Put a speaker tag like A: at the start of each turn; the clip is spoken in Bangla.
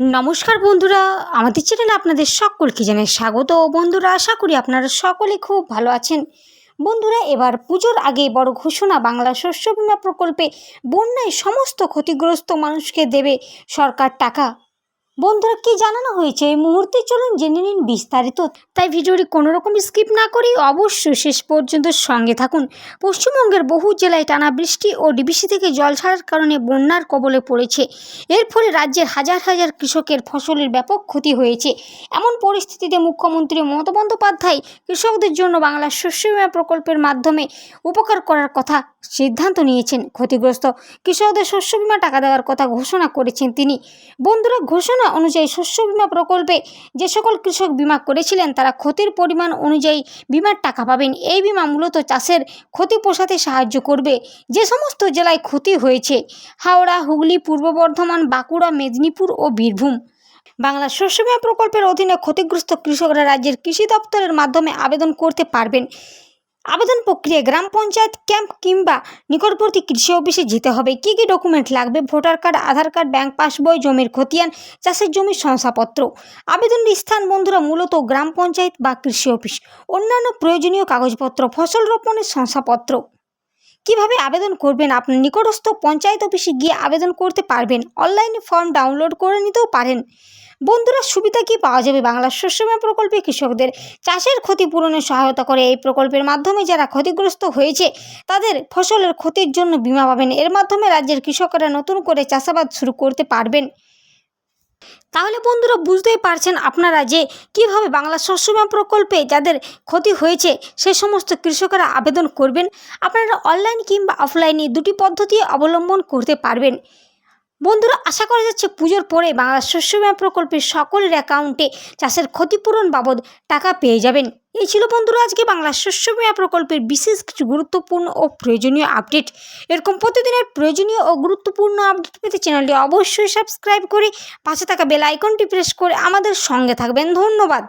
A: নমস্কার বন্ধুরা, আমাদের চ্যানেলে আপনাদের সকলকে জানাই স্বাগত। বন্ধুরা, আশা করি আপনারা সকলে খুব ভালো আছেন। বন্ধুরা, এবার পুজোর আগে বড় ঘোষণা, বাংলা শস্য বিমা প্রকল্পে বন্যায় সমস্ত ক্ষতিগ্রস্ত মানুষকে দেবে সরকার টাকা। বন্ধুরা, কি জানানো হয়েছে? এই মুহূর্তে চলুন জেনে নিন বিস্তারিত। তাই ভিডিওটি কোনো রকম স্কিপ না করেই অবশ্যই শেষ পর্যন্ত সঙ্গে থাকুন। পশ্চিমবঙ্গের বহু জেলায় টানা বৃষ্টি ও ডিবিসি থেকে জল ছাড়ার কারণে বন্যার কবলে পড়েছে। এর ফলে রাজ্যের হাজার হাজার কৃষকের ফসলের ব্যাপক ক্ষতি হয়েছে। এমন পরিস্থিতিতে মুখ্যমন্ত্রী মমতা বন্দ্যোপাধ্যায় কৃষকদের জন্য বাংলা শস্য বীমা প্রকল্পের মাধ্যমে উপকার করার কথা সিদ্ধান্ত নিয়েছেন ক্ষতিগ্রস্ত। কৃষকদের শস্য বীমা টাকা দেওয়ার কথা ঘোষণা করেছেন তিনি। বন্ধুরা, ঘোষণা অনুযায়ী শস্য বিমা প্রকল্পে যে সকল কৃষক বীমা করেছিলেন, তারা ক্ষতির পরিমাণ অনুযায়ী বিমার টাকা পাবেন। এই বিমা মূলত চাষের ক্ষতি পোষাতে সাহায্য করবে। যে সমস্ত জেলায় ক্ষতি হয়েছে, হাওড়া, হুগলি, পূর্ব বর্ধমান, বাঁকুড়া, মেদিনীপুর ও বীরভূম। বাংলা শস্য বীমা প্রকল্পের অধীনে ক্ষতিগ্রস্ত কৃষকরা রাজ্যের কৃষি দপ্তরের মাধ্যমে আবেদন করতে পারবেন। আবেদন প্রক্রিয়া গ্রাম পঞ্চায়েত ক্যাম্প কিংবা নিকটবর্তী কৃষি অফিসে যেতে হবে। কী কী ডকুমেন্ট লাগবে? Voter card, Aadhaar card, bank passbook, জমির খতিয়ান, চাষের জমির শংসাপত্র। আবেদনের স্থান বন্ধুরা মূলত গ্রাম পঞ্চায়েত বা কৃষি অফিস। অন্যান্য প্রয়োজনীয় কাগজপত্র, ফসল রোপণের শংসাপত্র। কীভাবে আবেদন করবেন? আপনি নিকটস্থ পঞ্চায়েত অফিসে গিয়ে আবেদন করতে পারবেন। অনলাইনে ফর্ম ডাউনলোড করে নিতেও পারেন। বন্ধুরা, সুবিধা কি পাওয়া যাবে বাংলা শস্য বীমা প্রকল্পে কৃষকদের? চাষের ক্ষতিপূরণে সহায়তা করে এই প্রকল্পের মাধ্যমে যারা ক্ষতিগ্রস্ত হয়েছে, তাদের ফসলের ক্ষতির জন্য বিমা পাবেন। এর মাধ্যমে রাজ্যের কৃষকরা নতুন করে চাষাবাদ শুরু করতে পারবেন। তাহলে বন্ধুরা বুঝতেই পারছেন আপনারা যে কীভাবে বাংলা শস্য বীমা প্রকল্পে যাদের ক্ষতি হয়েছে সে সমস্ত কৃষকরা আবেদন করবেন। আপনারা অনলাইন কিংবা অফলাইনে দুটি পদ্ধতি অবলম্বন করতে পারবেন। বন্ধুরা, আশা করা যাচ্ছে পুজোর পরে বাংলা শস্য বীমা প্রকল্পের সকলের অ্যাকাউন্টে চাষের ক্ষতিপূরণ বাবদ টাকা পেয়ে যাবেন। এই ছিল বন্ধুরা আজকে বাংলা শস্য বীমা প্রকল্পের বিশেষ কিছু গুরুত্বপূর্ণ ও প্রয়োজনীয় আপডেট। এরকম প্রতিদিনের প্রয়োজনীয় ও গুরুত্বপূর্ণ আপডেট পেতে চ্যানেলটি অবশ্যই সাবস্ক্রাইব করে পাশে থাকা বেল আইকনটি প্রেস করে আমাদের সঙ্গে থাকবেন। ধন্যবাদ।